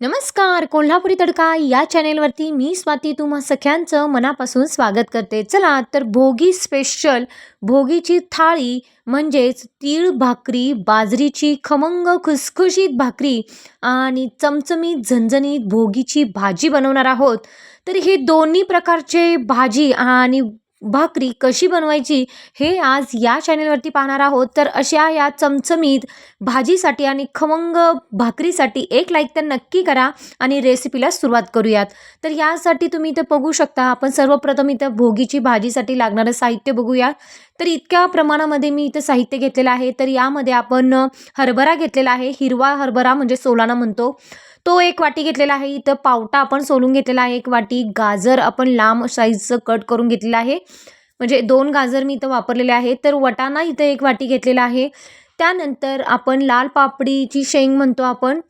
नमस्कार कोल्हापुरी तडका या चॅनेलवरती मी स्वाती तुम्हा सख्यांचं मनापासून स्वागत करते. चला तर भोगी स्पेशल भोगीची थाळी म्हणजेच तीळ भाकरी बाजरीची खमंग खुसखुशीत भाकरी आणि चमचमीत झणझणीत भोगीची भाजी बनवणार आहोत. तर हे दोन्ही प्रकारचे भाजी आणि भाकरी कशी बनवायची हे आज या चॅनेलवरती पाहणार आहोत. तर अशा या चमचमीत भाजीसाठी आणि खमंग भाकरीसाठी एक लाईक तर नक्की करा आणि रेसिपीला सुरुवात करूयात. तर यासाठी तुम्ही इथं बघू शकता आपण सर्वप्रथम इथं भोगीची भाजीसाठी लागणारं साहित्य बघूया. तर इतक्या प्रमाणामध्ये मी इथं साहित्य घेतलेलं आहे. तर यामध्ये आपण हरभरा घेतलेला आहे. हिरवा हरभरा म्हणजे सोलाना म्हणतो. तो एक वाटी घेतलेला आहे. इथं पावटा आपण सोलून घेतलेला आहे. एक वाटी गाजर आपण लांब साईजचं कट करून घेतलेलं आहे. म्हणजे दोन गाजर मी इथं वापरलेले आहे तर वटाणा इथं एक वाटी घेतलेला आहे. त्यानंतर आपण लाल पापडीची शेंग म्हणतो आपण.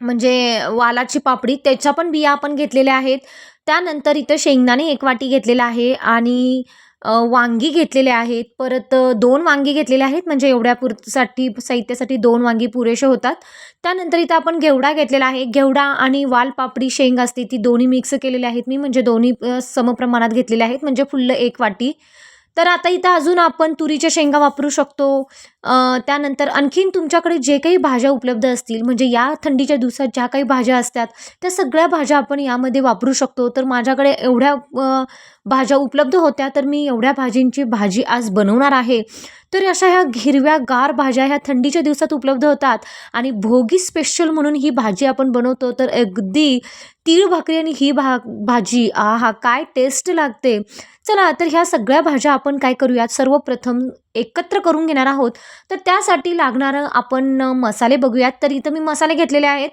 म्हणजे वालाची पापडी त्याच्या पण बिया आपण घेतलेल्या आहेत. त्यानंतर इथं शेंगदाणे एक वाटी घेतलेला आहे. आणि वांगी घेतलेले आहेत. परत दोन वांगी घेतलेले आहेत. म्हणजे एवढ्या पुरसाठी साहित्यासाठी दोन वांगी पुरेसे होतात. त्यानंतर इथं आपण घेवडा घेतलेला आहे. घेवडा आणि वालपापडी शेंग असते. ती दोन्ही मिक्स केलेले आहेत मी. म्हणजे दोन्ही समप्रमाणात घेतलेले आहेत. म्हणजे फुल्ल एक वाटी. तर आता इथं अजून आपण तुरीच्या शेंगा वापरू शकतो. त्यानंतर आणखीन तुमच्याकडे जे काही भाज्या उपलब्ध असतील म्हणजे या थंडीच्या दिवसात ज्या काही भाज्या असतात त्या सगळ्या भाज्या आपण यामध्ये वापरू शकतो. तर माझ्याकडे एवढ्या भाज्या उपलब्ध होत्या तर मी एवढ्या भाजींची भाजी आज बनवणार आहे. तर अशा ह्या हिरव्या गार भाज्या ह्या थंडीच्या दिवसात उपलब्ध होतात. आणि भोगी स्पेशल म्हणून ही भाजी आपण बनवतो तर अगदी तीळ भाकरी आणि ही भा भाजी हा काय टेस्ट लागते? चला तर ह्या सगळ्या भाज्या आपण काय करूयात? सर्वप्रथम एकत्र करून घेणार आहोत. तर त्यासाठी लागणारं आपण मसाले बघूयात. तर इथं मी मसाले घेतलेले आहेत.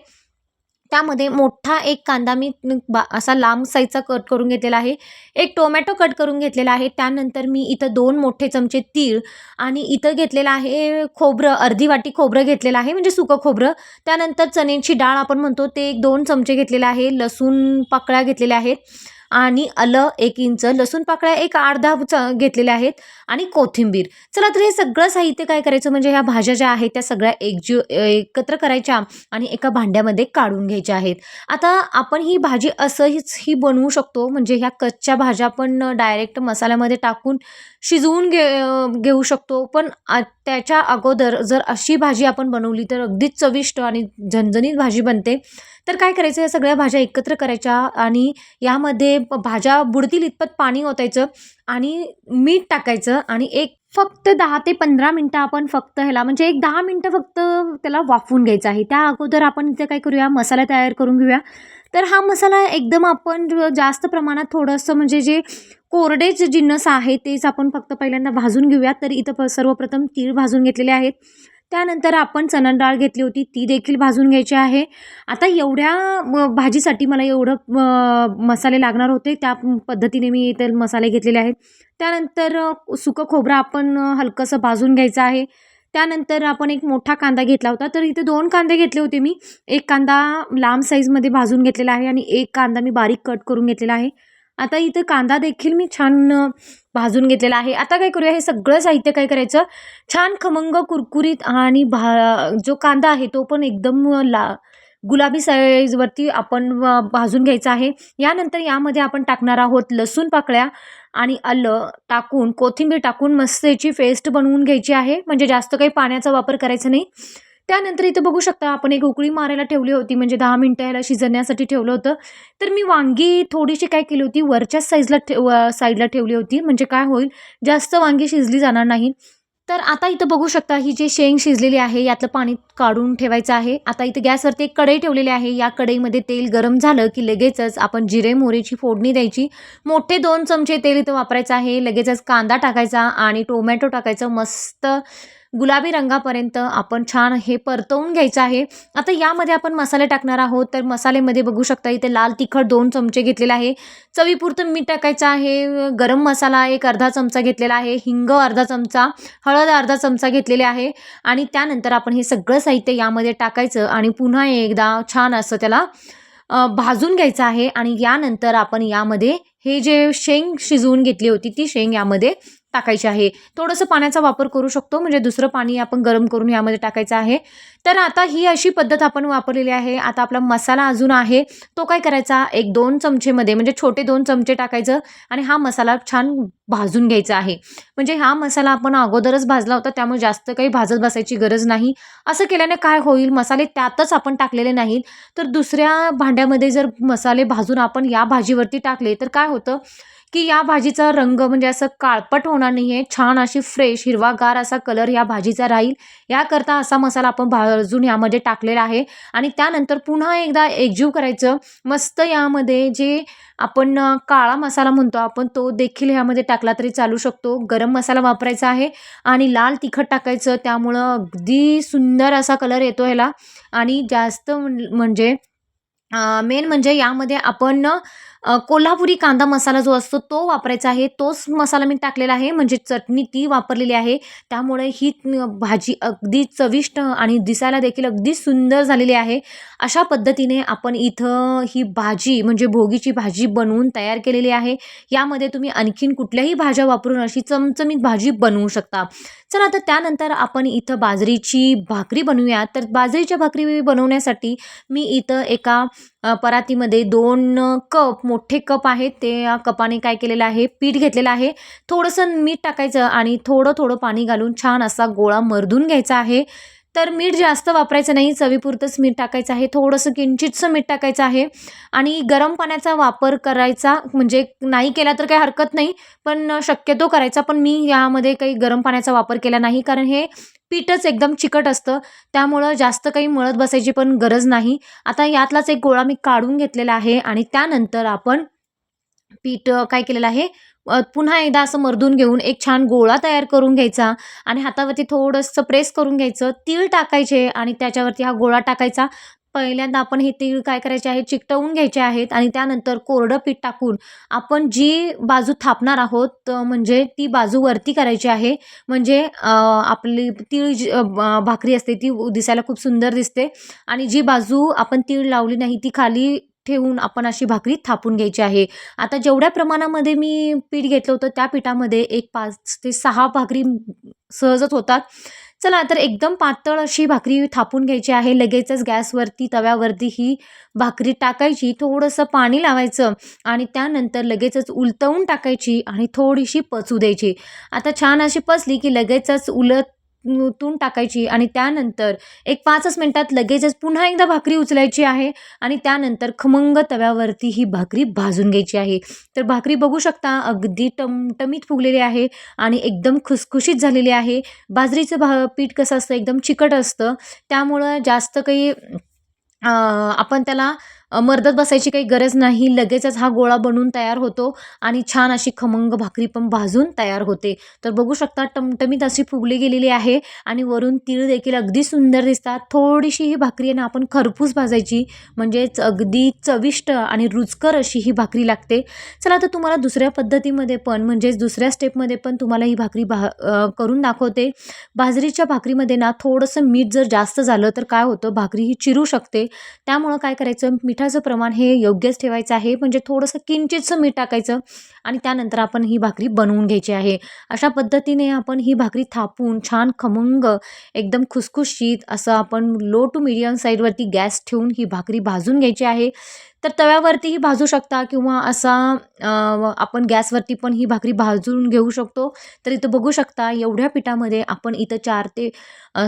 त्यामध्ये मोठा एक कांदा मी बा असा लांब साईजचा कट करून घेतलेला आहे. एक टोमॅटो कट करून घेतलेला आहे. त्यानंतर मी इथं दोन मोठे चमचे तीळ आणि इथं घेतलेलं आहे खोबरं अर्धी वाटी खोबरं घेतलेलं आहे म्हणजे सुकं खोबरं. त्यानंतर चण्याची डाळ आपण म्हणतो ते एक दोन चमचे घेतलेले आहे. लसूण पाकळ्या घेतलेल्या आहेत. आणि आलं एक इंच लसूण पाकळ्या एक अर्धा च घेतलेल्या आहेत आणि कोथिंबीर. चला तर हे सगळं साहित्य काय करायचं? म्हणजे ह्या भाज्या ज्या आहेत त्या सगळ्या एकजीव एकत्र करायच्या आणि एका भांड्यामध्ये काढून घ्यायच्या आहेत. आता आपण ही भाजी असंहीच ही बनवू शकतो. म्हणजे ह्या कच्च्या भाज्या आपण डायरेक्ट मसाल्यामध्ये टाकून शिजवून घे घेऊ शकतो. पण आ- त्याच्या अगोदर जर अशी भाजी आपण बनवली तर अगदीच चविष्ट आणि झणझणीत भाजी बनते. तर काय करायचं? या सगळ्या भाज्या एकत्र करायच्या आणि यामध्ये भाज्या बुडतील इतपत पाणी ओतायचं आणि मीठ टाकायचं आणि एक फक्त दहा ते पंधरा मिनटं आपण फक्त ह्याला म्हणजे एक दहा मिनटं फक्त त्याला वाफवून घ्यायचं आहे. त्या अगोदर आपण इथे काय करूया? मसाला तयार करून घेऊया. तर हा मसाला एकदम आपण जास्त प्रमाणात थोडंसं म्हणजे जे कोरडेच जिन्नस आहे तेच आपण फक्त पहिल्यांदा भाजून घेऊया. तर इथं सर्वप्रथम तीळ भाजून घेतलेले आहेत. त्यानंतर आपण चणा डाळ घेतली होती ती देखील भाजून घ्यायची आहे. आता एवढ्या भाजीसाठी मला एवढं मसाले लागणार होते त्या पद्धतीने मी इथे मसाले घेतलेले आहेत. त्यानंतर सुकं खोबरं आपण हलकंसं भाजून घ्यायचं आहे. त्यानंतर आपण एक मोठा कांदा घेतला होता तर इथे दोन कांदे घेतले होते मी. एक कांदा लांब साईजमध्ये भाजून घेतलेला आहे आणि एक कांदा मी बारीक कट करून घेतलेला आहे. आता इथं कांदा देखील मी छान भाजून घेतलेला आहे. आता काय करूया? हे सगळं साहित्य काय करायचं? छान खमंग कुरकुरीत आणि भा जो कांदा आहे तो पण एकदम ला गुलाबी साईजवरती आपण भाजून घ्यायचा आहे. यानंतर यामध्ये आपण टाकणार आहोत लसूण पाकळ्या आणि आलं टाकून कोथिंबीर टाकून मस्त याची पेस्ट बनवून घ्यायची आहे. म्हणजे जास्त काही पाण्याचा वापर करायचा नाही. त्यानंतर इथं बघू शकता आपण एक उकळी मारायला ठेवली होती म्हणजे दहा मिनटं ह्याला शिजण्यासाठी ठेवलं होतं. तर मी वांगी थोडीशी काय केली होती वरच्याच साईजला ठेव साईडला ठेवली होती म्हणजे काय होईल जास्त वांगी शिजली जाणार नाही. तर आता इथं बघू शकता ही जी शेंग शिजलेली आहे यातलं पाणी काढून ठेवायचं आहे. आता इथं गॅसवरती एक कढई ठेवलेली आहे या कढईमध्ये तेल गरम झालं की लगेचच आपण जिरे मोहरीची फोडणी द्यायची. मोठे दोन चमचे तेल इथं वापरायचं आहे लगेचच कांदा टाकायचा आणि टोमॅटो टाकायचं मस्त गुलाबी रंगापर्यंत आपण छान हे परतवून घ्यायचं आहे. आता यामध्ये आपण मसाले टाकणार आहोत. तर मसालेमध्ये बघू शकता इथे लाल तिखट दोन चमचे घेतलेले आहे. चवीपुरतं मीठ टाकायचं आहे. गरम मसाला एक अर्धा चमचा घेतलेला आहे. हिंग अर्धा चमचा हळद अर्धा चमचा घेतलेले आहे. आणि त्यानंतर आपण हे सगळं साहित्य यामध्ये टाकायचं आणि पुन्हा एकदा छान असं त्याला भाजून घ्यायचं आहे. आणि यानंतर आपण यामध्ये हे जे शेंग शिजवून घेतली होती ती शेंग यामध्ये टाकायचे आहे. थोडंसं पाण्याचा वापर करू शकतो म्हणजे दुसरं पाणी आपण गरम करून यामध्ये टाकायचं आहे. तर आता ही अशी पद्धत आपण वापरलेली आहे. आता आपला मसाला अजून आहे. तो काय करायचा? एक दोन चमचेमध्ये म्हणजे छोटे दोन चमचे टाकायचं आणि हा मसाला छान भाजून घ्यायचा आहे. म्हणजे हा मसाला आपण अगोदरच भाजला होता त्यामुळे जास्त काही भाजत बसायची गरज नाही. असं केल्याने काय होईल? मसाले त्यातच आपण टाकलेले नाहीत. तर दुसऱ्या भांड्यामध्ये जर मसाले भाजून आपण या भाजीवरती टाकले तर काय होतं? की या भाजीचा रंग म्हणजे असं काळपट होणार नाही आहे छान अशी फ्रेश हिरवागार असा कलर या भाजीचा राहील. याकरता असा मसाला आपण भाजून यामध्ये टाकलेला आहे. आणि त्यानंतर पुन्हा एकदा एकजीव करायचं. मस्त यामध्ये जे आपण काळा मसाला म्हणतो आपण तो देखील ह्यामध्ये टाकला तरी चालू शकतो. गरम मसाला वापरायचा आहे आणि लाल तिखट टाकायचं त्यामुळं अगदी सुंदर असा कलर येतो ह्याला. आणि जास्त म्हणजे मेन म्हणजे यामध्ये आपण कोल्हापुरी कांदा मसाला जो असतो तो वापरायचा आहे. तोच मसाला मी टाकलेला आहे. म्हणजे चटणी ती वापरलेली आहे. त्यामुळे ही भाजी अगदी चविष्ट आणि दिसायला देखील अगदी सुंदर झालेली आहे. अशा पद्धतीने आपण इथं ही भाजी म्हणजे भोगीची भाजी बनवून तयार केलेली आहे. यामध्ये तुम्ही आणखीन कुठल्याही भाज्या वापरून अशी चमचमीत भाजी बनवू शकता. चला आता त्यानंतर आपण इथं बाजरीची भाकरी बनवूया. तर बाजरीच्या भाकरी बनवण्यासाठी मी इथं एका परातीमध्ये दोन कप मोठे कप आहेत ते या कपाने काय केलेलं आहे पीठ घेतलेलं आहे. थोडंसं मीठ टाकायचं आणि थोडं थोडं पाणी घालून छान असा गोळा मर्दून घ्यायचा आहे. तर मीठ जास्त वापरायचं नाही चवीपुरतंच मीठ टाकायचं आहे थोडंसं किंचितसं मीठ टाकायचं आहे. आणि गरम पाण्याचा वापर करायचा म्हणजे नाही केला तर काही हरकत नाही पण शक्यतो करायचा पण मी यामध्ये काही गरम पाण्याचा वापर केला नाही कारण हे पीठच एकदम चिकट असतं. त्यामुळं जास्त काही मळत बसायची पण गरज नाही. आता यातलाच एक गोळा मी काढून घेतलेला आहे आणि त्यानंतर आपण पीठ काय केलेलं आहे पुन्हा एकदा असं मर्दून घेऊन एक छान गोळा तयार करून घ्यायचा आणि हातावरती थोडंसं प्रेस करून घ्यायचं. तीळ टाकायचे आणि त्याच्यावरती हा गोळा टाकायचा. पहिल्यांदा आपण हे तीळ काय करायचे आहे? चिकटवून घ्यायचे आहेत आणि त्यानंतर कोरडं पीठ टाकून आपण जी बाजू थापणार आहोत म्हणजे ती बाजू वरती करायची आहे. म्हणजे आपली तीळ जी भाकरी असते ती दिसायला खूप सुंदर दिसते आणि जी बाजू आपण तीळ लावली नाही ती खाली ठेवून आपण अशी भाकरी थापून घ्यायची आहे. आता जेवढ्या प्रमाणामध्ये मी पीठ घेतलं होतं त्या पिठामध्ये एक पाच ते सहा भाकरी सहजच होतात. चला तर एकदम पातळ अशी भाकरी थापून घ्यायची आहे. लगेचच गॅसवरती तव्यावरती ही भाकरी टाकायची. थोडंसं पाणी लावायचं आणि त्यानंतर लगेचच उलतवून टाकायची आणि थोडीशी पचू द्यायची. आता छान अशी पचली की लगेचच उलत तून टाकायची आणि त्यानंतर एक पाचच मिनटात लगेचच पुन्हा एकदा भाकरी उचलायची आहे आणि त्यानंतर खमंग तव्यावरती ही भाकरी भाजून घ्यायची आहे. तर भाकरी बघू शकता अगदी टमटमीत फुगलेली आहे आणि एकदम खुसखुशीत झालेली आहे. बाजरीचं भा पीठ कसं असतं एकदम चिकट असतं. त्यामुळं जास्त काही आपण त्याला मर्दत बसायची काही गरज नाही. लगेचच हा गोळा बनवून तयार होतो आणि छान अशी खमंग भाकरी पण भाजून तयार होते. तर बघू शकता टमटमीत अशी फुगली गेलेली आहे आणि वरून तीळ देखील अगदी सुंदर दिसतात. थोडीशी ही भाकरी आहे ना आपण खरपूस भाजायची. म्हणजेच अगदी चविष्ट आणि रुचकर अशी ही भाकरी लागते. चला आता तुम्हाला दुसऱ्या पद्धतीमध्ये पण म्हणजेच दुसऱ्या स्टेपमध्ये पण तुम्हाला ही भाकरी भा करून दाखवते. बाजरीच्या भाकरीमध्ये ना थोडंसं मीठ जर जास्त झालं तर काय होतं? भाकरी ही चिरू शकते. त्यामुळं काय करायचं? मिठाचं प्रमाण हे योग्यच ठेवायचं आहे. म्हणजे थोडंसं किंचितसं मीठ टाकायचं आणि त्यानंतर आपण ही भाकरी बनवून घ्यायची आहे. अशा पद्धतीने आपण ही भाकरी थापून छान खमंग एकदम खुसखुशीत असं आपण लो टू मिडियम साईडवरती गॅस ठेवून ही भाकरी भाजून घ्यायची आहे. तर तव्यावरतीही भाजू शकता किंवा असा आपण गॅसवरती पण ही भाकरी भाजून घेऊ शकतो. तर इथं बघू शकता एवढ्या पिठामध्ये आपण इथं चार ते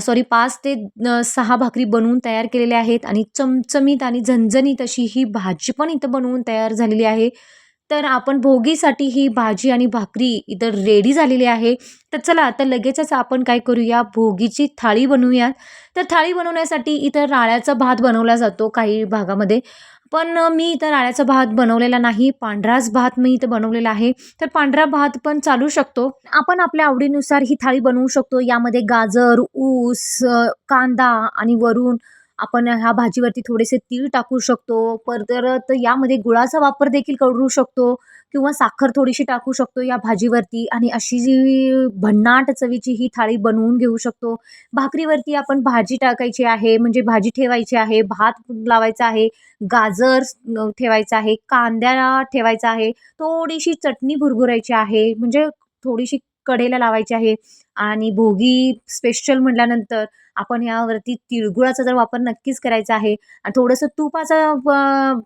सॉरी पाच ते सहा भाकरी बनवून तयार केलेल्या आहेत आणि चमचमीत आणि झणझणीत अशी ही भाजी पण इथं बनवून तयार झालेली आहे. तर आपण भोगीसाठी ही भाजी आणि भाकरी इथं रेडी झालेली आहे. तर चला आता लगेचच आपण काय करूया? भोगीची थाळी बनवूयात. तर थाळी बनवण्यासाठी इथं राळ्याचा भात बनवला जातो काही भागामध्ये. पण मी इथं राळ्याचा भात बनवलेला नाही. पांढराच भात मी इथं बनवलेला आहे. तर पांढरा भात पण चालू शकतो. आपण आपल्या आवडीनुसार ही थाळी बनवू शकतो. यामध्ये गाजर ऊस कांदा आणि वरून आपण ह्या भाजीवरती थोडेसे तीळ टाकू शकतो परत यामध्ये गुळाचा वापर देखील करू शकतो किंवा साखर थोडीशी टाकू शकतो या भाजीवरती आणि अशी जी भन्नाट चवीची ही थाळी बनवून घेऊ शकतो. भाकरीवरती आपण भाजी टाकायची आहे म्हणजे भाजी ठेवायची आहे भात लावायचा आहे गाजर ठेवायचा आहे कांद्या ठेवायचा आहे थोडीशी चटणी भुरभुरायची आहे म्हणजे थोडीशी कढईला लावायची आहे आणि भोगी स्पेशल म्हटल्यानंतर आपण यावरती तिळगुळाचा जर वापर नक्कीच करायचा आहे आणि थोडंसं तुपाचं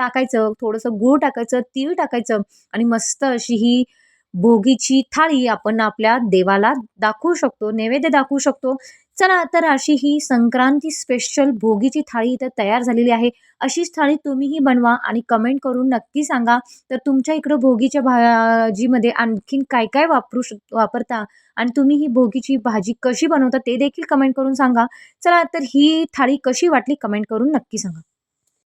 टाकायचं थोडंसं गूळ टाकायचं तीळ टाकायचं आणि मस्त अशी ही भोगीची थाळी आपण आपल्या देवाला दाखवू शकतो नैवेद्य दाखवू शकतो. चला तर अशी ही संक्रांती स्पेशल भोगीची थाळी इथं तयार झालेली आहे. अशीच थाळी तुम्हीही बनवा आणि कमेंट करून नक्की सांगा. तर तुमच्या इकडं भोगीच्या भाजीमध्ये आणखीन काय काय वापरू शक वापरता आणि तुम्ही ही भोगीची भाजी कशी बनवता ते देखील कमेंट करून सांगा. चला तर ही थाळी कशी वाटली कमेंट करून नक्की सांगा.